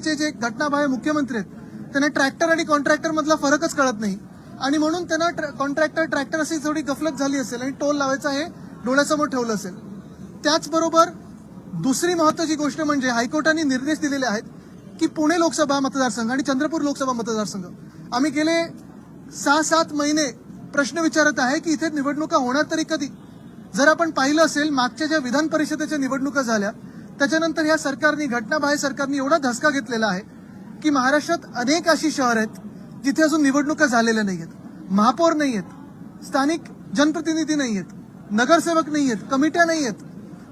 पूर्वीचे जे घटनाबाह्य मुख्यमंत्री आहेत त्यांना ट्रॅक्टर आणि कॉन्ट्रॅक्टर मधला फरकच कळत नाही. आणि म्हणून त्यांना कॉन्ट्रॅक्टर ट्रॅक्टर अशी थोडी गफलत झाली असेल आणि टोल लावायचा हे डोळ्यासमोर ठेवलं असेल. त्याचबरोबर दुसरी महत्वाची गोष्ट म्हणजे हायकोर्टाने निर्देश दिलेले आहेत की पुणे लोकसभा मतदारसंघ आणि चंद्रपूर लोकसभा मतदारसंघ. आम्ही गेले सहा सात महिने प्रश्न विचारत आहे की इथे निवडणुका होणार तरी कधी? जर आपण पाहिलं असेल मागच्या ज्या विधान परिषदेच्या निवडणुका झाल्या त्याच्यानंतर या सरकारने घटनाबाह्य सरकारने एवढा धसका घेतलेला आहे की महाराष्ट्रात अनेक अशी शहर आहेत जिथे अजून निवडणुका झालेल्या नाही आहेत. महापौर नाही आहेत. स्थानिक जनप्रतिनिधी नाही आहेत. नगरसेवक नाही आहेत. कमिट्या नाही आहेत.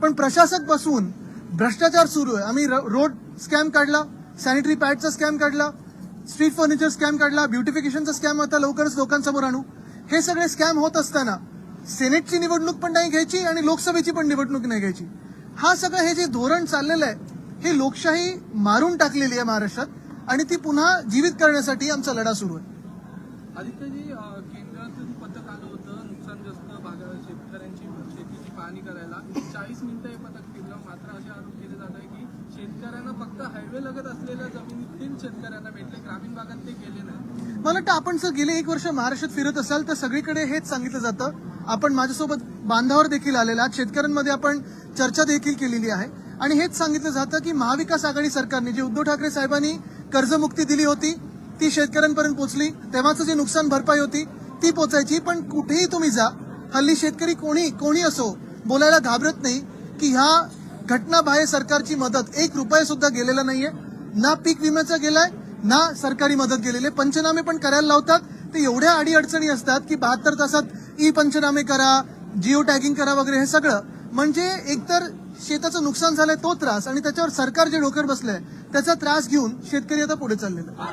पण प्रशासक बसून भ्रष्टाचार सुरू आहे. आम्ही रोड स्कॅम काढला सॅनिटरी पॅडचा स्कॅम काढला स्ट्रीट फर्निचर स्कॅम काढला ब्युटिफिकेशनचा स्कॅम आता लवकरच लोकांसमोर आणू. हे सगळे स्कॅम होत असताना सेनेटची निवडणूक पण नाही घ्यायची आणि लोकसभेची पण निवडणूक नाही घ्यायची. हा सगळं हे जे धोरण चाललेलं आहे हे लोकशाही मारून टाकलेली आहे महाराष्ट्रात आणि ती पुन्हा जीवित करण्यासाठी आमचा लढा सुरू आहे. आदित्यजी केंद्रातून पथक आलं होतं नुकसानग्रस्त भागा शेतकऱ्यांची शेतीची पाहणी करायला चाळीस मिनिटं हे पथक फिरलं. मात्र असे आरोप केले जात आहे की शेतकऱ्यांना फक्त हायवे लगत असलेल्या जमिनीतील शेतकऱ्यांना भेटले. ग्रामीण भागात ते गेले नाही. मला वाटतं आपण जर गेले एक वर्ष महाराष्ट्रात फिरत असाल तर सगळीकडे हेच सांगितलं जातं. आपण माझ्यासोबत बांधावर देखील आलेला शेतकऱ्यांमध्ये आपण चर्चा देखील केलेली आहे. आणि हेच सांगितलं जातं की महाविकास आघाडी सरकारने जे उद्धव ठाकरे साहेबांनी कर्जमुक्ती दिली होती ती शेतकऱ्यांपर्यंत पोहोचली तेव्हाचं जे नुकसान भरपाई होती ती पोचायची पण कुठेही तुम्ही जा हल्ली शेतकरी कोणी कोणी असो बोलायला घाबरत नाही की ह्या घटनाबाह्य सरकारची मदत एक रुपया सुद्धा गेलेला नाहीये. ना पीक विम्याचा गेलाय ना सरकारी मदत गेलेली. आहे. पंचनामे पण करायला लावतात. ते एवढ्या अडी अडचणी असतात की बहात्तर तासात ई पंचनामे करा जिओ टॅगिंग करा वगैरे हे सगळं. म्हणजे एकतर शेताचं नुकसान झालंय तो त्रास आणि त्याच्यावर सरकार जे डोक्यावर बसलंय त्याचा त्रास घेऊन शेतकरी आता पुढे चाललेला आहे.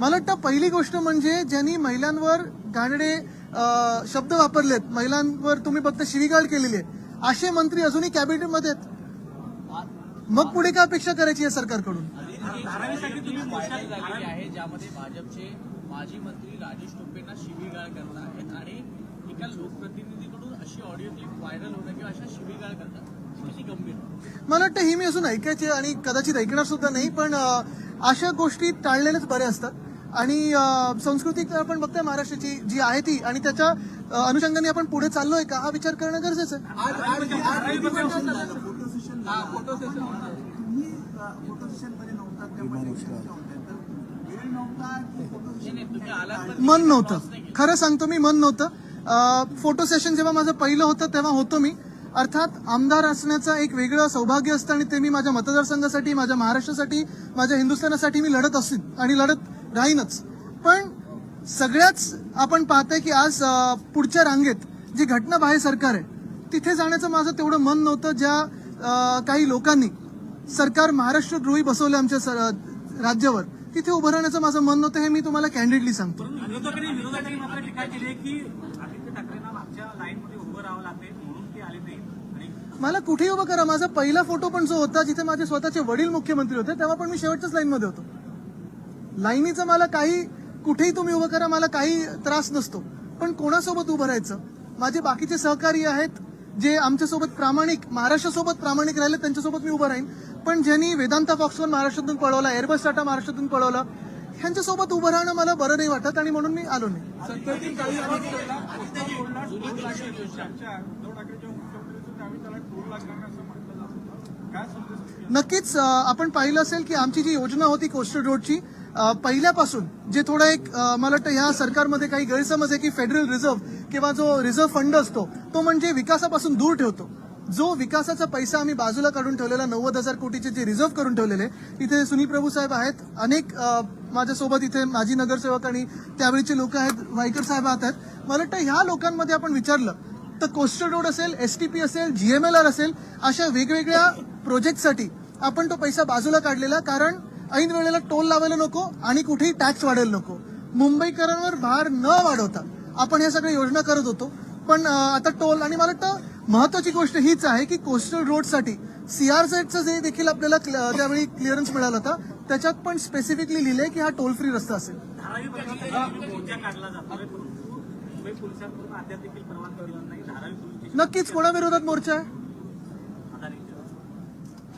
मला वाटतं पहिली गोष्ट म्हणजे ज्यांनी महिलांवर घाणडे अं, शब्द वापरलेत महिलांवर तुम्ही फक्त शिवीगाळ केलेली आहे असे मंत्री अजूनही कॅबिनेटमध्ये आहेत. मग पुढे काय अपेक्षा करायची या सरकारकडून? ज्यामध्ये भाजपचे माजी मंत्री राजेश टोपेंना शिवीगाळ करत आहेत आणि एका लोकप्रतिनिधीकडून अशी ऑडिओ क्लिप व्हायरल होणं किंवा अशा शिवीगाळ करतात किती गंभीर मला वाटतं ही मी अजून ऐकायची आणि कदाचित ऐकणार सुद्धा नाही पण अशा गोष्टी टाळलेल्याच बऱ्या असतात आणि संस्कृती तर आपण बघतोय महाराष्ट्राची जी आहे ती आणि त्याच्या अनुषंगाने आपण पुढे चाललोय का हा विचार करणं गरजेचं आहे मन नव्हतं. खरं सांगतो मी मन नव्हतं. फोटो सेशन जेव्हा माझं पहिलं होतं तेव्हा होतो मी. अर्थात आमदार असण्याचं एक वेगळं सौभाग्य असतं आणि ते मी माझ्या मतदारसंघासाठी माझ्या महाराष्ट्रासाठी माझ्या हिंदुस्थानासाठी मी लढत असेन आणि लढत राहीनच. पण सगळ्याच आपण पाहतोय की आज पुढच्या रांगेत जी घटना बाहेर सरकार आहे तिथे जाण्याचं माझं तेवढं मन नव्हतं. ज्या काही लोकांनी सरकार महाराष्ट्र द्रोही बसवलं आमच्या राज्यावर तिथे उभं राहण्याचं माझं मन नव्हतं हे मी तुम्हाला कॅन्डिडली सांगतो. विरोधकांनी विरोधकांनी मात्र टीका केली आहे की आदित्य ठाकरेंना मागच्या लाईनमध्ये उभं राहावं लागते म्हणून ते आले नाही आणि मला कुठेही उभं करा माझा पहिला फोटो पण जो होता जिथे माझे स्वतःचे वडील मुख्यमंत्री होते तेव्हा पण मी शेवटच्याच लाईनमध्ये होतो. लाईनीचं मला काही कुठेही तुम्ही उभं करा मला काही त्रास नसतो. पण कोणासोबत उभं राहायचं? माझे बाकीचे सहकारी आहेत जे आमच्यासोबत प्रामाणिक महाराष्ट्रासोबत प्रामाणिक राहिले त्यांच्यासोबत मी उभं राहीन. पण ज्यांनी वेदांता फॉक्सवर महाराष्ट्रातून पळवला एअरबस टाटा महाराष्ट्रातून पळवला ह्यांच्यासोबत उभं राहणं मला बरं नाही वाटत आणि म्हणून मी आलो नाही. नक्कीच आपण पाहिलं असेल की आमची जी योजना होती कोस्टल रोडची पहिल्यापासून जे थोडं एक मला वाटतं ह्या सरकारमध्ये काही गैरसमज आहे की फेडरल रिझर्व्ह किंवा जो रिझर्व्ह फंड असतो तो म्हणजे विकासापासून दूर ठेवतो. जो विकासाचा पैसा आम्ही बाजूला काढून ठेवलेला नव्वद हजार कोटीचे जे रिझर्व्ह करून ठेवलेले इथे सुनील प्रभू साहेब आहेत. अनेक माझ्यासोबत इथे माजी नगरसेवक आणि त्यावेळीचे लोक आहेत वायकर साहेब आहेत. मला वाटतं ह्या लोकांमध्ये आपण विचारलं तर कोस्टल रोड असेल एसटीपी असेल जीएमएलआर असेल अशा वेगवेगळ्या प्रोजेक्टसाठी आपण तो पैसा बाजूला काढलेला कारण ऐन वेळेला टोल लावायला नको आणि कुठेही टॅक्स वाढायला नको. मुंबईकरांवर भार न वाढवता आपण ह्या सगळ्या योजना करत होतो. पण आता टोल आणि मला वाटतं महत्वाची गोष्ट हीच आहे की कोस्टल रोडसाठी सीआरझेडचं जे देखील आपल्याला क्ल- त्यावेळी क्लिअरन्स मिळाला होता त्याच्यात पण स्पेसिफिकली लिहिलंय की हा टोल फ्री रस्ता असेल. धारावी परिसरात मोर्चा काढला जातो. परंतु मुंबई पोलिसांकडून अद्याप देखील परवानगी मिळाला नाही धारावी पोलीस नक्कीच कोणाविरोधात मोर्चा आहे?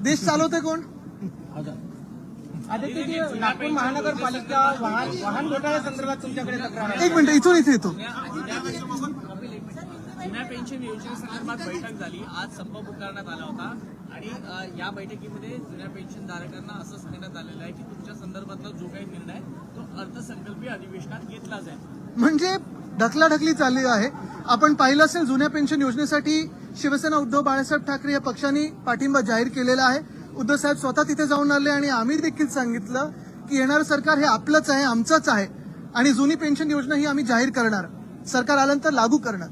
देश चालवते कोण? नागपूर महानगरपालिका वाहन वाहन घोटाळ्यासंदर्भात तुमच्याकडे तक्रार आहे. एक मिनिट इथून इथे येतो. जुन्या पेन्शन योजनेसंदर्भात बैठक झाली. आज संप पुकारण्यात आला होता. आणि या बैठकीमध्ये जुन्या पेन्शन धारकांना असं सांगण्यात आलेलं आहे की तुमच्या संदर्भातला जो काही निर्णय तो अर्थसंकल्पीय अधिवेशनात घेतला जाईल म्हणजे ढकलाढकली चालली आहे. आपण पाहिलं असेल जुन्या पेन्शन योजनेसाठी शिवसेना उद्धव बाळासाहेब ठाकरे या पक्षांनी पाठिंबा जाहीर केलेला आहे. उद्धव साहेब स्वतः तिथे जाऊन आले आणि आम्ही देखील सांगितलं की येणारं सरकार हे आपलंच आहे आमचंच आहे आणि जुनी पेन्शन योजना ही आम्ही जाहीर करणार. सरकार आल्यानंतर लागू करणार.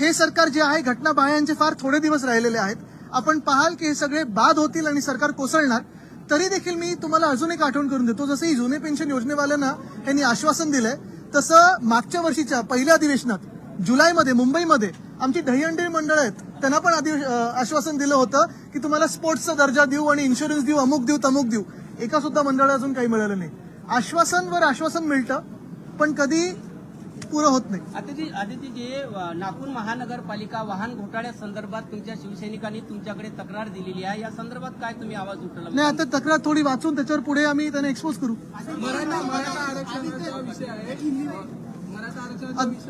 हे सरकार जे आहे घटना बाह्यांचे फार थोडे दिवस राहिलेले आहेत. आपण पाहाल की हे सगळे बाद होतील आणि सरकार कोसळणार. तरी देखील मी तुम्हाला अजून एक आठवण करून देतो. जसं ही जुने पेन्शन योजनेवाल्यांना यांनी आश्वासन दिलंय तसं मागच्या वर्षीच्या पहिल्या अधिवेशनात जुलैमध्ये मुंबईमध्ये आमची दहीहंडी मंडळ आहेत त्यांना पण आश्वासन दिलं होतं की तुम्हाला स्पोर्ट्सचा दर्जा देऊ आणि इन्शुरन्स देऊ अमुक देऊ तमुक देऊ. एका सुद्धा मंडळाला अजून काही मिळालं नाही. आश्वासनवर आश्वासन मिळतं पण कधी पुरं होत नाही. आदित्य आदित्यजी व- नागपूर महानगरपालिका वाहन घोटाळ्यासंदर्भात तुमच्या शिवसैनिकांनी तुमच्याकडे तक्रार दिलेली आहे. या संदर्भात काय तुम्ही आवाज उठवला? नाही आता तक्रार थोडी वाचून त्याच्यावर पुढे आम्ही त्यांना एक्सपोज करू.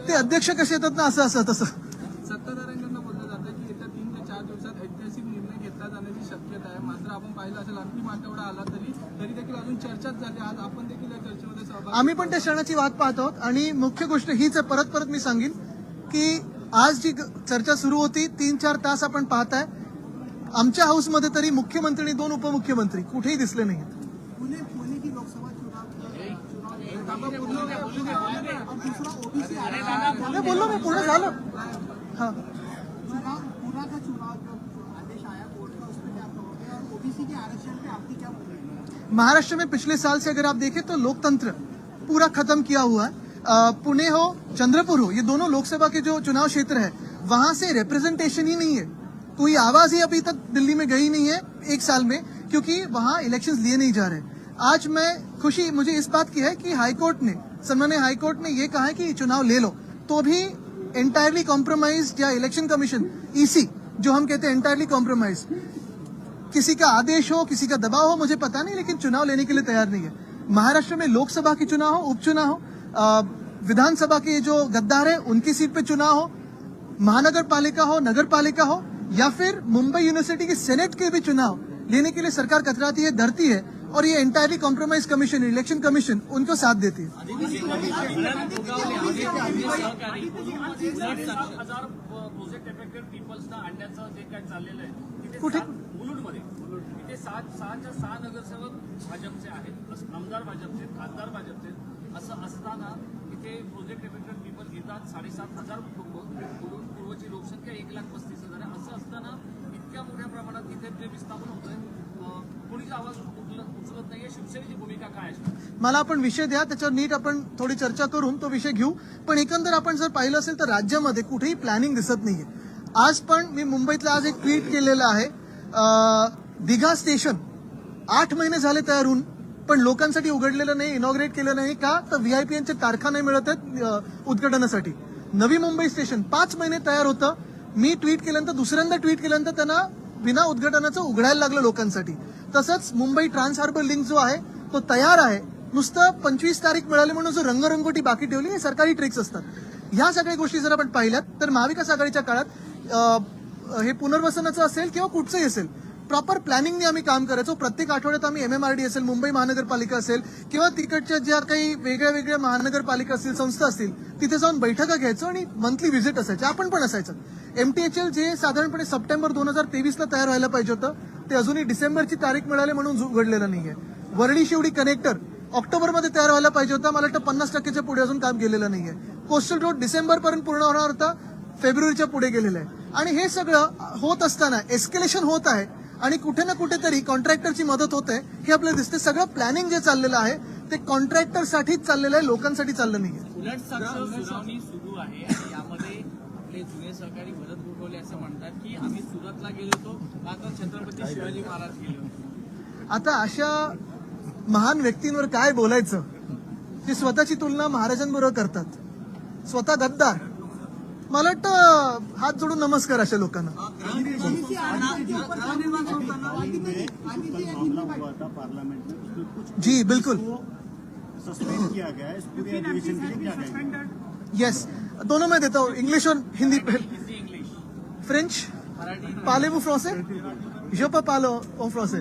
ते अध्यक्ष कसे येतात ना असं असं तसं सत्ताधाऱ्यांकडनं बोललं जातं की येत्या तीन ते चार दिवसात ऐतिहासिक निर्णय घेतला जाण्याची शक्यता आहे. मात्र आपण पाहिलं असेल अंतिम आठवडा आला तरी तरी देखील अजून चर्चाच झाली. आज आपण देखील या चर्चेमध्ये सहभागी आम्ही पण त्या क्षणाची वाट पाहत आहोत. आणि मुख्य गोष्ट हीच आहे परत परत मी सांगेन की आज जी चर्चा सुरू होती तीन चार तास आपण पाहताय. आमच्या हाऊसमध्ये तरी मुख्यमंत्री आणि दोन उपमुख्यमंत्री कुठेही दिसले नाहीत. पुणे पुणे की लोकसभा चुनाव? और दूसरा ओबीसी नाही, बोललो मी पुढे झालं. हा. का चुनाव जो आदेश आया, कोर्ट का उसमें क्या कहोगे? और ओबीसी के आरक्षण पे आपकी क्या महाराष्ट्र में पिछले साल से अगर आप देखें तो लोकतंत्र पूरा खत्म किया हुआ है। पुणे हो, चंद्रपुर हो, ये दोनों लोकसभा के जो चुनाव क्षेत्र है, वहाँ से रिप्रेजेंटेशन ही नहीं है। कोई आवाज़ ही अभी तक दिल्ली में गई नहीं है, एक साल में, क्योंकि वहाँ इलेक्शंस लिए नहीं जा रहे। आज मैं खुशी, मुझे इस बात की है कि हाईकोर्ट ने, सन्मान्य हाईकोर्ट ने ये कहा है कि चुनाव ले लो। तो भी एंटायरली कॉम्प्रोमाइज या इलेक्शन कमीशन ईसी जो हम कहते हैं एंटायरली कॉम्प्रोमाइज किसी का आदेश हो, किसी का दबाव हो, मुझे पता नहीं, लेकिन चुनाव लेने के लिए तैयार नहीं है। महाराष्ट्र में लोकसभा के चुनाव हो, उपचुनाव हो विधानसभा के जो गद्दार है, उनकी सीट पे चुनाव हो महानगर पालिका हो नगर पालिका हो, या फिर मुंबई यूनिवर्सिटी के सेनेट के भी चुनाव, लेने के लिए सरकार कतराती है, डरती है और ये entirely compromise commission election commission उनको साथ देती है हजार प्रोजेक्ट इफेक्टेड पीपल्सना आणण्याचं जे काय चाललेलं आहे तिथे कुठे? सात- मुलुंडमध्ये तिथे सात सहाच्या सहा नगरसेवक भाजपचे आहेत असं आमदार भाजपचे आहेत, खासदार भाजपचे असं असताना तिथे प्रोजेक्ट एफेक्टेड पीपल घेतात साडेसात हजार कुटुंब मुलुंड पूर्वची लोकसंख्या एक लाख पस्तीस हजार आहे असं असताना इतक्या मोठ्या प्रमाणात तिथे जे विस्थापन होतंय अं, कोणीच आवाज उचलत नाहीये शिवसेनेची भूमिका काय मला आपण विषय द्या त्याच्यावर नीट आपण थोडी चर्चा करून तो विषय घेऊ. पण एकंदर आपण जर पाहिलं असेल तर राज्यामध्ये कुठेही प्लॅनिंग दिसत नाहीये. आज पण मी मुंबईतला आज एक ट्विट केलेलं आहे. दिघा स्टेशन आठ महिने झाले तयार होऊन पण लोकांसाठी उघडलेलं नाही इनॉग्रेट केलं नाही. का? तर व्हीआयपीएनचे तारखा नाही मिळत आहेत उद्घाटनासाठी. नवी मुंबई स्टेशन पाच महिने तयार होतं. मी ट्विट केल्यानंतर दुसऱ्यांदा ट्विट केल्यानंतर त्यांना बिना उद्घाटनाचं उघडायला लागलं लोकांसाठी. तसंच मुंबई ट्रान्स हार्बर लिंक जो आहे तो तयार आहे. नुसतं पंचवीस तारीख मिळाली म्हणून जो रंगरंगोटी बाकी ठेवली हे सरकारी ट्रिक्स असतात. ह्या सगळ्या गोष्टी जर आपण पाहिल्यात तर महाविकास आघाडीच्या काळात हे पुनर्वसनाचं असेल किंवा कुठचंही असेल प्रॉपर प्लॅनिंगने आम्ही काम करायचो. प्रत्येक आठवड्यात आम्ही एमएमआरडी असेल मुंबई महानगरपालिका असेल किंवा तिकडच्या ज्या काही वेगळ्या वेगळ्या महानगरपालिका असतील संस्था असतील तिथे जाऊन बैठका घ्यायचो आणि मंथली व्हिजिट असायचे. आपण पण असायचं. एमटीएचएल जे साधारणपणे सप्टेंबर दोन हजार तेवीसला तयार व्हायला पाहिजे होतं ते अजूनही डिसेंबरची तारीख मिळाली म्हणून उघडलेलं नाहीये. वरळी शेवडी कनेक्टर ऑक्टोबरमध्ये तयार व्हायला पाहिजे होता. मला वाटतं पन्नास टक्क्याच्या पुढे अजून काम केलेलं नाहीये. कोस्टल रोड डिसेंबर पर्यंत पूर्ण होणार होता. फेब्रुवारीच्या पुढे गेलेलं आहे. आणि हे सगळं होत असताना एस्केलेशन होत आहे. आणि कुठे ना कुठेतरी कॉन्ट्रॅक्टरची मदत होते. हे आपल्याला दिसते सगळं प्लॅनिंग जे चाललेलं आहे ते कॉन्ट्रॅक्टरसाठीच चाललेलं आहे. लोकांसाठी चाललं नाहीये. उलट सुरू आहे यामध्ये आपले जुने सहकारी मदत असं म्हणतात की आम्ही सुरतला गेलो होतो आता छत्रपती शिवाजी महाराज गेले आता अशा महान व्यक्तींवर काय बोलायचं? ते स्वतःची तुलना महाराजांबरोबर करतात. स्वतः गद्दार. मला वाटतं हात जोडून नमस्कार अशा लोकांना. जी बिल्कुल. है यस दोनों मैं देता हूँ इंग्लिश और हिंदी फ्रेंच मराठी पाले वो फ्रॉसे जो पर पालो ओ फ्रॉसे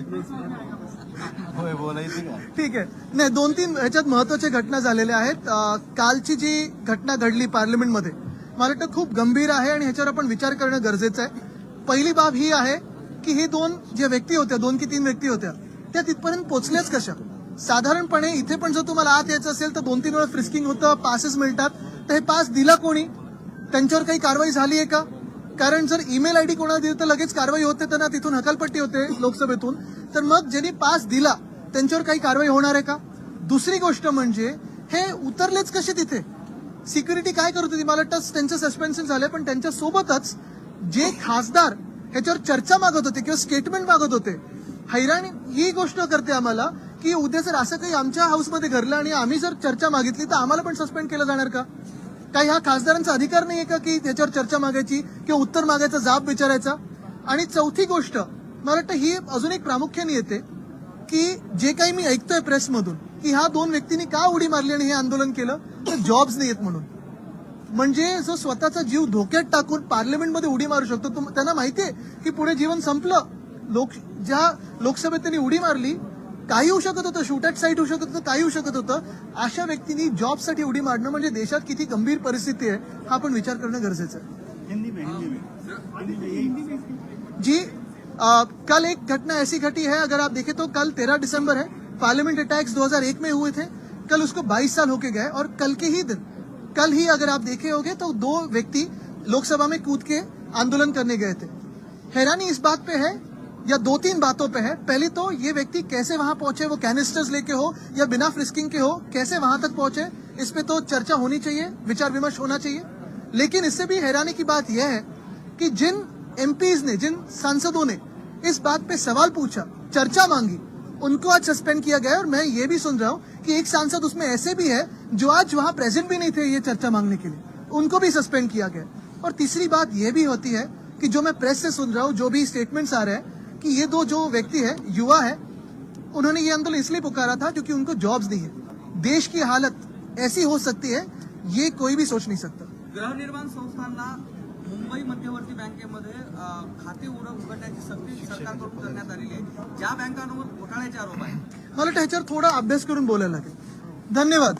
ठीक आहे. नाही दोन तीन ह्याच्यात महत्त्वाच्या घटना झालेल्या आहेत. अं, कालची जी घटना घडली पार्लमेंटमध्ये मला वाटतं खूप गंभीर आहे आणि ह्याच्यावर आपण विचार करणं गरजेचं आहे. पहिली बाब ही आहे की ही दोन जे व्यक्ती होत्या दोन की तीन व्यक्ती होत्या त्या तिथपर्यंत पोहोचल्याच कशा? साधारणपणे इथे पण जर तुम्हाला आत यायचं असेल तर दोन तीन वेळा फ्रिस्किंग होतं पासेस मिळतात. तर हे पास दिला कोणी? त्यांच्यावर काही कारवाई झाली आहे का? कारण जर ईमेल आयडी कोणाला दिली तर लगेच कारवाई होते त्यांना तिथून हकालपट्टी होते लोकसभेतून. तर मग ज्यांनी पास दिला त्यांच्यावर काही कारवाई होणार आहे का? दुसरी गोष्ट म्हणजे हे उतरलेच कसे तिथे? सिक्युरिटी काय करत होती? मला वाटतं त्यांचं सस्पेन्शन झालं पण त्यांच्या सोबतच जे खासदार ह्याच्यावर चर्चा मागत होते किंवा स्टेटमेंट मागत होते हैराणी ही गोष्ट करते आम्हाला की उद्या जर असं काही आमच्या हाऊसमध्ये घडलं आणि आम्ही जर चर्चा मागितली तर आम्हाला पण सस्पेंड केलं जाणार का? काही ह्या खासदारांचा अधिकार नाही आहे का की त्याच्यावर चर्चा मागायची किंवा उत्तर मागायचा जाब विचारायचा? आणि चौथी गोष्ट मला वाटतं ही अजून एक प्रामुख्याने येते की जे काही मी ऐकतोय प्रेसमधून की ह्या दोन व्यक्तींनी का उडी मारली आणि हे आंदोलन केलं? तर जॉब्स नाही म्हणून. म्हणजे जो स्वतःचा जीव धोक्यात टाकून पार्लमेंटमध्ये उडी मारू शकतो त्यांना माहितीये की पुढे जीवन संपलं. लोक ज्या लोकसभेत त्यांनी उडी मारली काही होऊ शकत होतं शूट साईट होऊ शकत होतं काही होऊ शकत होतं. अशा व्यक्तींनी जॉबसाठी उडी मारणं म्हणजे देशात किती गंभीर परिस्थिती आहे हा पण विचार करणं गरजेचं आहे. जी अ, कल एक घटना ऐसी घटी है अगर आप देखें तो कल तेरह दिसंबर है पार्लियामेंट अटैक्स 2001 में हुए थे कल उसको 22 साल होके गए और कल के ही दिन कल ही अगर आप देखे होंगे तो दो व्यक्ति लोकसभा में कूद के आंदोलन करने गए थे। हैरानी इस बात पे है या दो तीन बातों पे है। पहली तो ये व्यक्ति कैसे वहाँ पहुँचे, वो कैनिस्टर्स लेके हो या बिना फ्रिस्किंग के हो, कैसे वहाँ तक पहुँचे, इस पे तो चर्चा होनी चाहिए, विचार विमर्श होना चाहिए। लेकिन इससे भी हैरानी की बात यह है कि जिन एमपीज ने, जिन सांसदों ने इस बात पे सवाल पूछा, चर्चा मांगी, उनको आज सस्पेंड किया गया और मैं ये भी सुन रहा हूँ कि एक सांसद उसमें ऐसे भी है जो आज वहाँ प्रेजेंट भी नहीं थे ये चर्चा मांगने के लिए। उनको भी सस्पेंड किया गया और तीसरी बात यह भी होती है कि जो मैं प्रेस से सुन रहा हूँ, जो भी स्टेटमेंट्स आ रहे हैं कि ये दो जो व्यक्ति है युवा है उन्होंने ये आंदोलन इसलिए पुकारा था क्योंकि उनको जॉब्स दी है। देश की हालत ऐसी हो सकती है ये कोई भी सोच नहीं सकता। गृहनिर्माण संस्थांना मुंबई मध्यवर्ती बँकेमध्ये अ, खाते उघड उघडण्याची सक्ती सरकारकडून करण्यात आलेली आहे. ज्या बँकांवर घोटाळ्याचे आरोप मला वाटतं थोडा अभ्यास करून बोलायला लागेल. धन्यवाद.